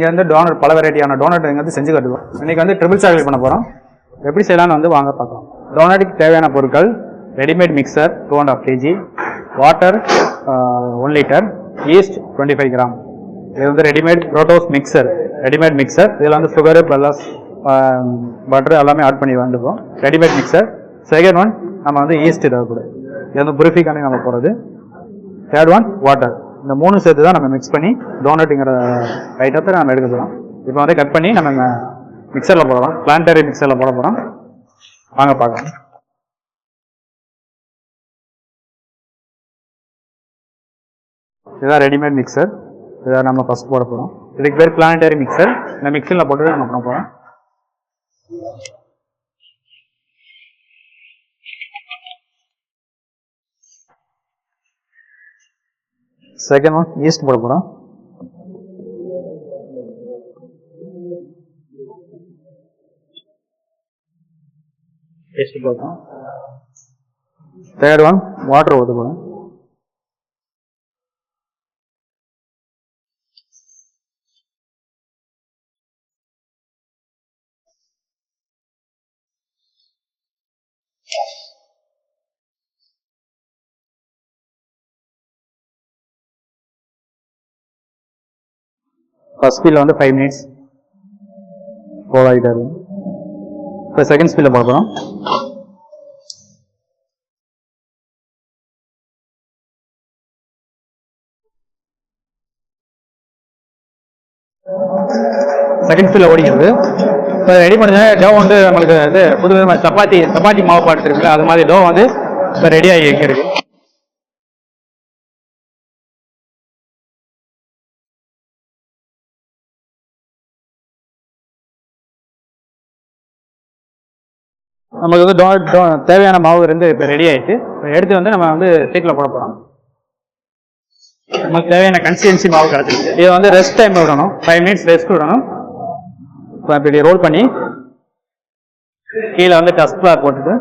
இங்கே வந்து டோனட் பல வெரைட்டியான டோனட் இங்கே வந்து செஞ்சு கட்டுவோம். இன்னைக்கு வந்து ட்ரிபிள் சாக்லேட் பண்ண போகிறோம் எப்படி செய்யலாம்னு வந்து வாங்க பார்க்கலாம். டோனட்டுக்கு தேவையான பொருட்கள் readymade mixer two and half kg water one litre yeast twenty five gram இது வந்து ரெடிமேட் ப்ரோட்டோஸ் மிக்சர் ரெடிமேட் மிக்சர் இதில் வந்து சுகரு ப்ளஸ் பட்டர் எல்லாமே ஆட் பண்ணி வந்துப்போம் ரெடிமேட் மிக்சர் செகண்ட் ஒன் நம்ம வந்து ஈஸ்ட் தேவைப்படுது இது வந்து புரிஃபிக்கானே நம்ம போகிறது தேர்ட் ஒன் வாட்டர் இந்த மூணு சேர்த்து தான் நம்ம மிக்ஸ் பண்ணி டோனட்டுங்கிற ஐட்டத்தை நம்ம எடுக்க போகிறோம் இப்போ வந்து கட் பண்ணி நம்ம மிக்சரில் போடலாம். பிளான்டரி மிக்சரில் போட போகிறோம் வாங்க பார்க்கலாம். இதுதான் ரெடிமேட் மிக்சர் இதை நம்ம ஃபஸ்ட் போட போகிறோம் இதுக்கு பேர் பிளானட்டரி மிக்சர் இந்த மிக்சரில் போட்டு நம்ம பண்ண போகிறோம் செகண்ட் ஒன் ஈஸ்ட் போட போகிறோம் தேர்ட் ஒன் வாட்டர் ஊற்ற போகிறோம் ஃபர்ஸ்ட் ஸ்பீடில் வந்து ஃபைவ் மினிட்ஸ் ரோல் ஆகிட்டே இப்போ செகண்ட் ஸ்பீடில் பார்க்குறோம் செகண்ட் ஸ்பீடில் ஓடிக்கிறது. இப்போ ரெடி பண்ணி டோ வந்து நம்மளுக்கு இது புது விதமாக சப்பாத்தி சப்பாத்தி மாவு பாட்டு இருக்குல்ல அது மாதிரி டோ வந்து இப்போ ரெடி ஆகி இருக்கு நமக்கு வந்து டோ- டோ- தேவையான மாவு இருந்து இப்போ ரெடி ஆயிடுச்சு. இப்போ எடுத்து வந்து நம்ம வந்து சீட்டில் போட போகிறோம் நமக்கு தேவையான கன்சிஸ்டன்சி மாவு கிடச்சிருக்கு. இதை வந்து ரெஸ்ட் டைம் விடணும். ஃபைவ் மினிட்ஸ் ரெஸ்ட் விடணும். இப்போ இப்படி ரோல் பண்ணி கீழே வந்து டஸ்ட் பிளாக் போட்டுட்டு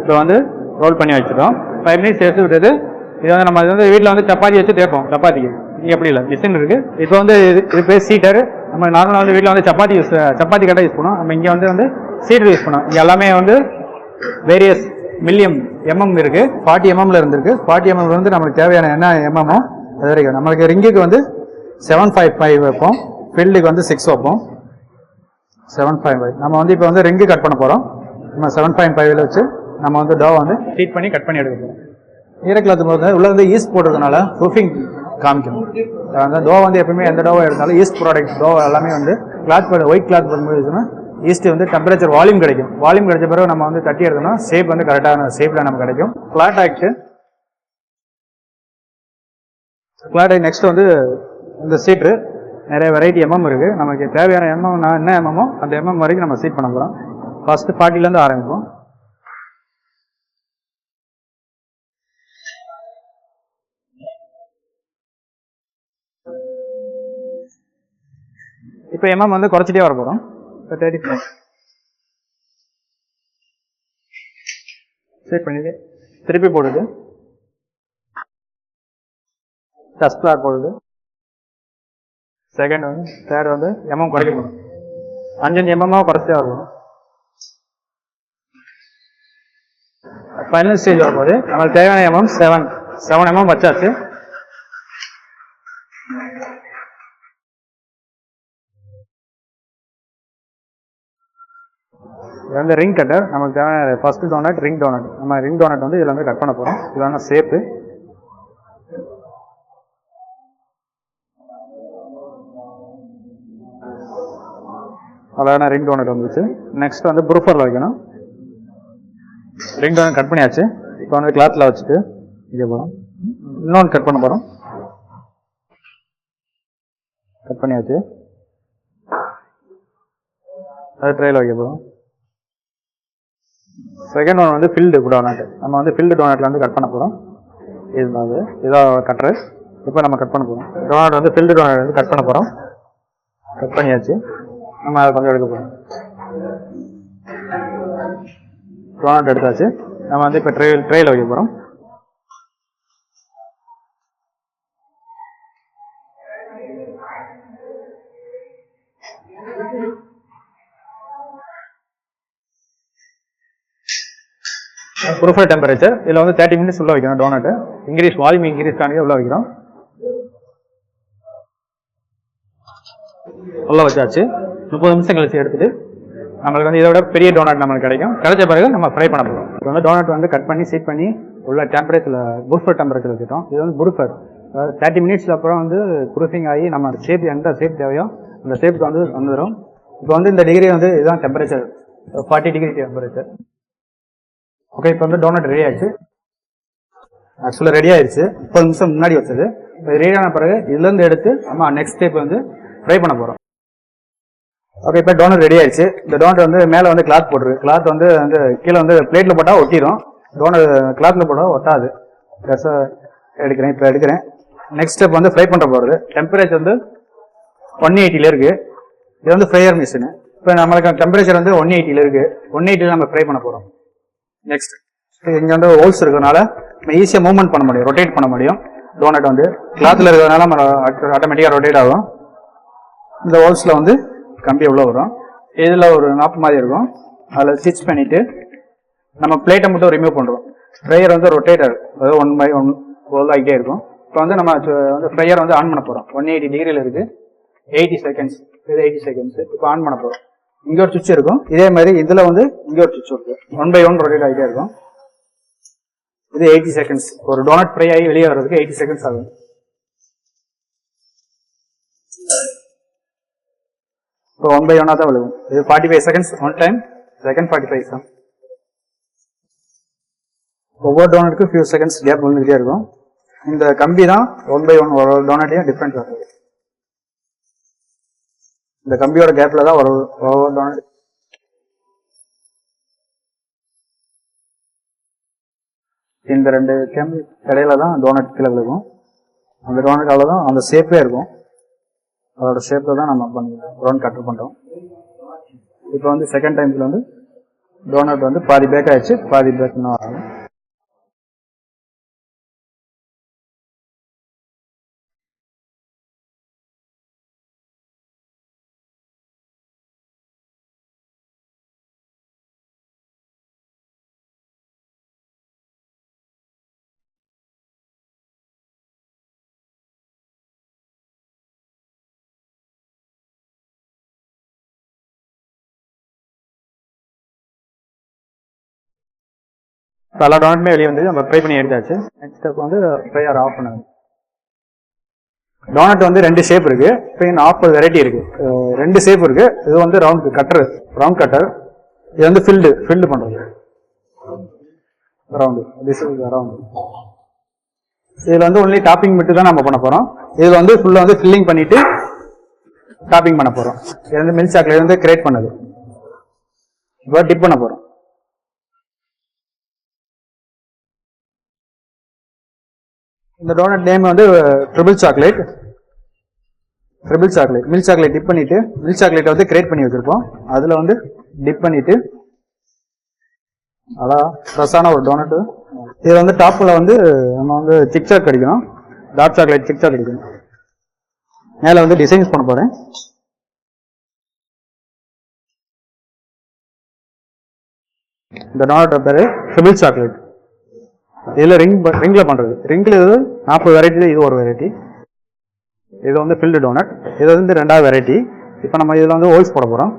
இப்போ வந்து ரோல் பண்ணி வச்சுட்டோம். ஃபைவ் மினிட்ஸ் ரெஸ்ட் விட்டது இது வந்து நம்ம இது வந்து வீட்டில் வந்து சப்பாத்தி வச்சு தேய்ப்போம். சப்பாத்திக்கு. இங்கே எப்படி இல்லை. மிஷின் இருக்குது இப்போ வந்து இது இது பேர் சீட்டர் நம்ம நார்மலாக வந்து வீட்டில் வந்து சப்பாத்தி யூஸ் சப்பாத்தி கடை யூஸ் பண்ணுவோம். நம்ம இங்கே வந்து வந்து சீட்டர் யூஸ் பண்ணோம். இங்கே எல்லாமே வந்து வேரியஸ் மில்லியம் எம்எம் இருக்குது ஃபார்ட்டி எம்எம்ல இருந்திருக்கு. ஃபார்ட்டி எம்எம் வந்து நம்மளுக்கு தேவையான என்ன எம்எம்மோ அது வரைக்கும். நம்மளுக்கு ரிங்குக்கு வந்து செவன் ஃபைவ் ஃபைவ் வைப்போம். ஃபீல்டுக்கு வந்து சிக்ஸ் வைப்போம். செவன் ஃபைவ் ஃபைவ் நம்ம வந்து இப்போ வந்து ரிங்கு கட் பண்ண போகிறோம் நம்ம செவன் பாயிண்ட் ஃபைவ்ல வச்சு நம்ம வந்து டோ வந்து ட்ரீட் பண்ணி கட் பண்ணி எடுக்க போகிறோம் ஈரக்கிளாத்து போது உள்ளே வந்து ஈஸ்ட் போடுறதுனால ப்ரூஃபிங் காமிக்கும் அந்த டோ வந்து எப்பவுமே எந்த டோவை எடுத்தாலும் ஈஸ்ட் ப்ராடக்ட் டோ எல்லாமே வந்து கிளாத் போட ஒயிட் கிளாத் போடும்போது ஈஸ்ட் வந்து டெம்பரேச்சர் வால்யூம் கிடைக்கும். வால்யூம் கிடைச்ச பிறகு நம்ம வந்து தட்டி எடுத்தோம்னா ஷேப் வந்து கரெக்டான ஷேப்பில் நமக்கு கிடைக்கும். ஃப்ளாட் ஆக்ட் ஃப்ளாட் ஆக்ட் நெக்ஸ்ட் வந்து இந்த சீட்டு நிறைய வெரைட்டி எம்எம் இருக்கு. நமக்கு தேவையான எம்எம் நான் என்ன எம்எம்மோ அந்த எம்எம் வரைக்கும் நம்ம சீட் பண்ண போகிறோம் ஃபர்ஸ்ட் ஃபார்ட்டிலேருந்து ஆரம்பிப்போம். இப்போ எம்எம் வந்து குறைச்சிட்டே வர போகிறோம் இப்போ தேர்ட்டி ஃபைவ் செட் பண்ணிட்டு திருப்பி போடுது. டஸ்ட் கிளாத் போடுது. செகண்ட் வந்து தேர்ட் வந்து எம்எம் குறைக்க போகணும் அஞ்சஞ்சு எம்எம்மாக குறைச்சிட்டே வரும் ஃபைனல் ஸ்டேஜ் வரும்போது நம்மளுக்கு தேவையான எம்எம் செவன் செவன் எம்எம் வச்சாச்சு. இது வந்து ரிங் கட்டர் நமக்கு தேவையான ஃபஸ்ட்டு டோனட் ரிங் டோனட் நம்ம ரிங் டோனட் வந்து இதில் வந்து கட் பண்ண போகிறோம் இது வந்து சேப்பு அழகான ரிங் டோனட் வந்துச்சு. நெக்ஸ்ட் வந்து ப்ரூஃபரில் வைக்கணும். ரிங் டோனட் கட் பண்ணியாச்சு. இப்போ வந்து கிளாத்தில் வச்சுட்டு இங்கே போகிறோம் இன்னொன்று கட் பண்ண போகிறோம் கட் பண்ணியாச்சு. அது ட்ரையில் வைக்க போகிறோம் செகண்ட் ஒன் வந்து ஃபில்டு டோனட் நம்ம வந்து ஃபில்டு டோனட்ல வந்து கட் பண்ண போகிறோம் இது வந்து இதாக கட்ரஸ் இப்போ நம்ம கட் பண்ண போகிறோம் டோனட் வந்து ஃபில்டு டோனட் வந்து கட் பண்ண போகிறோம் கட் பண்ணியாச்சு. நம்ம அதை கொஞ்சம் எடுக்க போகிறோம் டோனட் எடுத்தாச்சு. நம்ம வந்து இப்போ ட்ரே ட்ரெயில் வைக்க போகிறோம் ப்ரூஃபர் டெம்பரேச்சர் இதில் வந்து தேர்ட்டி மினிட்ஸ் உள்ள வைக்கிறோம் டோனட் இன்க்ரீஸ் வால்யூம் இன்க்ரீஸ் காணிக்க உள்ள வைக்கிறோம். உள்ள வச்சாச்சு. முப்பது நிமிஷம் கழிச்சு எடுத்துட்டு நம்மளுக்கு வந்து இதை விட பெரிய டோனட் நம்மளுக்கு கிடைக்கும். கிடைச்ச பிறகு நம்ம ஃப்ரை பண்ண போகிறோம் இப்போ வந்து டோனட் வந்து கட் பண்ணி சீட் பண்ணி உள்ள டெம்பரேச்சரில் ப்ரூஃபர் டெம்பரேச்சர் வச்சுட்டோம். இது வந்து ப்ரூஃபர் தேர்ட்டி மினிட்ஸ்க்கு அப்புறம் வந்து ப்ரூஃபிங் ஆகி நம்ம ஷேப் எந்த ஷேப் தேவையோ அந்த ஷேப்க்கு வந்து வந்துடும் இப்போ வந்து இந்த டிகிரி வந்து இதுதான் temperature forty degree temperature okay இப்போ வந்து டோனட் ரெடி ஆயிடுச்சு. ஆக்சுவலாக ரெடி ஆயிடுச்சு. முப்பது நிமிஷம் முன்னாடி வச்சது. இப்போ ரெடி ஆன பிறகு இதுலேருந்து எடுத்து நம்ம நெக்ஸ்ட் ஸ்டெப் வந்து ஃப்ரை பண்ண போகிறோம் ஓகே இப்போ டோனட் ரெடி ஆயிடுச்சு. இந்த டோனட் வந்து மேலே வந்து கிளாத் போட்டுரு. கிளாத் வந்து வந்து கீழே வந்து பிளேட்டில் போட்டால் ஒட்டிடும் டோனட் கிளாத்தில் போட்டால் ஒட்டாது. ட்ரெஸ்ஸை எடுக்கிறேன் இப்போ எடுக்கிறேன். நெக்ஸ்ட் ஸ்டெப் வந்து ஃப்ரை பண்ண போகிறது டெம்பரேச்சர் வந்து ஒன் எயிட்டியில் இருக்குது இது வந்து ஃப்ரையர் மிஷினு இப்போ நம்மளுக்கு டெம்பரேச்சர் வந்து ஒன் எயிட்டியில் இருக்குது ஒன் எயிட்டியில் நம்ம ஃப்ரை பண்ண போகிறோம் நெக்ஸ்ட் இங்கே வந்து ஹோல்ஸ் இருக்கிறதுனால நம்ம ஈஸியாக மூவ்மெண்ட் பண்ண முடியும் ரொட்டேட் பண்ண முடியும். டோனட் வந்து கிளாத்தில் இருக்கிறதுனால நம்ம ஆட்டோமேட்டிக்காக ரொட்டேட் ஆகும். இந்த ஹோல்ஸில் வந்து கம்பி எவ்வளோ வரும். இதில் ஒரு நாப்பு மாதிரி இருக்கும். அதில் ஸ்டிச் பண்ணிவிட்டு நம்ம பிளேட்டை மட்டும் ரிமூவ் பண்ணுறோம் ஃப்ரையர் வந்து ரொட்டேட்டர் அதாவது ஒன் பை ஒன் ரோல் ஆகிட்டே இருக்கும். இப்போ வந்து நம்ம வந்து ஃப்ரையர் வந்து ஆன் பண்ண போகிறோம் ஒன் எயிட்டி டிகிரியில் இருக்குது எயிட்டி செகண்ட்ஸ் இது எயிட்டி செகண்ட்ஸ் இப்போ ஆன் பண்ண போகிறோம் இங்கே ஒரு சுவிட்ச் இருக்கும். இதே மாதிரி இதில் வந்து இங்க ஒரு சுவிட்ச் இருக்கு. ஒன் பை ஒன் ரொட்டேட் ஆகிட்டே இருக்கும். இது எயிட்டி செகண்ட்ஸ் ஒரு டோனட் ஃப்ரை ஆகி வெளியே வர்றதுக்கு எயிட்டி செகண்ட்ஸ் ஆகும். இப்போ ஒன் பை ஒன்னாக தான் விழுகும். இது forty five seconds one time second forty five தான் ஒவ்வொரு டோனட்டுக்கும் ஃபியூ செகண்ட்ஸ் கேப் விழுந்துகிட்டே இருக்கும். இந்த கம்பி தான் ஒன் பை ஒன் ஒரு டோனட்டையும் டிஃப்ரெண்ட் வருது இந்த கம்பியோட கேப்ல தான் ஒரு ஒவ்வொரு டோனட் இந்த ரெண்டு கேம்பி இடையில தான் டோனட் கீழே விழுகும். அந்த டோனட் அவ்வளோதான் அந்த ஷேப்பே இருக்கும். அதோட ஷேப்பில் தான் நம்ம பண்ணிக்கலாம் ரவுண்ட் கட் பண்ணுறோம் இப்போ வந்து செகண்ட் டைம்ஸில் வந்து டோனட் வந்து பாதி பேக் ஆயிடுச்சு. பாதி பேக் இன்னும் ஆகும் ஸோ எல்லா டோனட்டுமே வெளியே வந்து நம்ம ப்ரை பண்ணி எடுத்தாச்சு. நெக்ஸ்ட் ஸ்டெப் வந்து ப்ரேயர் ஆஃப் பண்ணுங்க டோனட் வந்து ரெண்டு ஷேப் இருக்கு. இப்போ ஆஃபர் வெரைட்டி இருக்கு. ரெண்டு ஷேப் இருக்கு. இது வந்து ரவுண்ட் கட்டர் ரவுண்ட் கட்டர் இது வந்து ஃபில்டு ஃபில்டு பண்றது. ரவுண்டு திஸ் இஸ் ரவுண்டு இதுல வந்து ஒன்லி டாப்பிங் மட்டும் தான் நம்ம பண்ண போறோம். இதுல வந்து ஃபுல்லா வந்து ஃபில்லிங் பண்ணிட்டு டாப்பிங் பண்ண போறோம். இது வந்து மில்க் சாக்லேட் வந்து கிரியேட் பண்ணது. இப்போ டிப் பண்ண போறோம். இந்த டோனட் நேம் வந்து triple chocolate triple chocolate milk chocolate dip பண்ணிட்டு மில்க் சாக்லேட் வந்து கிரியேட் பண்ணி வச்சிருப்போம். அதுல வந்து டிப் பண்ணிட்டு அதான் ஃப்ரெஷ்ஷான ஒரு டோனட் இது வந்து டாப்ல வந்து நம்ம வந்து சிக் சாக் அடிக்கணும். டார்க் சாக்லேட் சிக் சாக் அடிக்கணும். மேல வந்து டிசைன்ஸ் பண்ண போறேன். இந்த டோனட் பேரு ட்ரிபிள் சாக்லேட் இதுல ரிங் ரிங்ல பண்றது. ரிங்ல இது நாற்பது வெரைட்டி இது ஒரு வெரைட்டி இது வந்து ஃபில்டு டோனட் இது வந்து ரெண்டாவது வெரைட்டி இப்போ நம்ம இதில் வந்து ஹோல்ஸ் போட போகிறோம்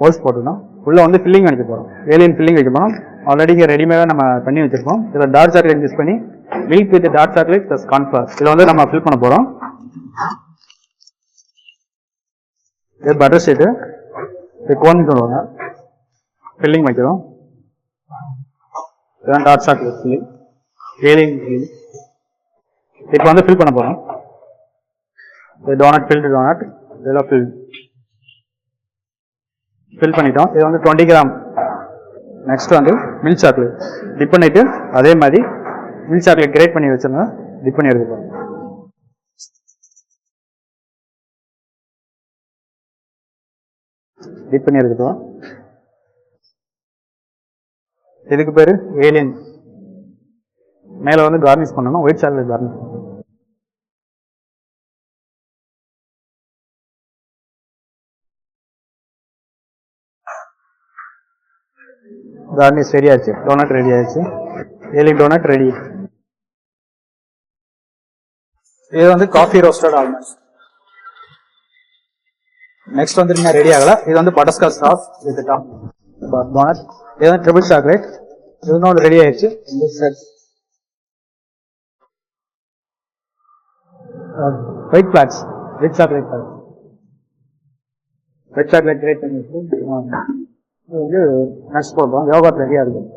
ஹோல்ஸ் போட்டுக்கணும். உள்ளே வந்து ஃபில்லிங் அடிக்க போகிறோம் ஏலியன் ஃபில்லிங் வைக்க போகிறோம் ஆல்ரெடி இங்கே ரெடிமேடாக நம்ம பண்ணி வச்சுருப்போம் இதில் டார்க் சாக்லேட் யூஸ் பண்ணி milk with dark chocolate plus cornflour இதில் வந்து நம்ம ஃபில் பண்ண போகிறோம் இது பட்டர் ஷீட்டு இது கோன் சொல்லுவாங்க. ஃபில்லிங் வைக்கிறோம். இதுதான் டாட் ஷாக் ஃபில்லிங் ஏலியன் இப்போ வந்து ஃபில் பண்ண போகிறோம் இது டோனட் ஃபில்டு டோனட் இதெல்லாம் ஃபில் ஃபில் பண்ணிட்டோம். இது வந்து டுவெண்ட்டி கிராம் நெக்ஸ்ட் வந்து மில்க் சாக்லேட் டிப் பண்ணிட்டு அதே மாதிரி மில்க் சாக்லேட் கிரேட் பண்ணி வச்சிருந்தா டிப் பண்ணி எடுத்து போகிறோம் டிப் பண்ணி எடுத்துட்டோம் இதுக்கு பேரு? ஏலியன் மேல வந்து கார்னிஷ் பண்ணணும். White chocolate garnish garnish ready ஆச்சு. டோனட் ரெடி ஆயிடுச்சு ஏலி டோனட் ரெடி இது வந்து காஃபி ரோஸ்டட் ஆல்மண்ட்ஸ் நெக்ஸ்ட் வந்து இன்னும் ரெடி ஆகல. இது வந்து butterscotch stuff with top donut இது ட்ரிபிள் சாக்லேட் இது ஒன்று ரெடி ஆயிடுச்சு white plots red chocolate plots red chocolate grate பண்ணி வந்து நட்ஸ் போடுறோம் யோகா ரெடியாக இருக்கும்.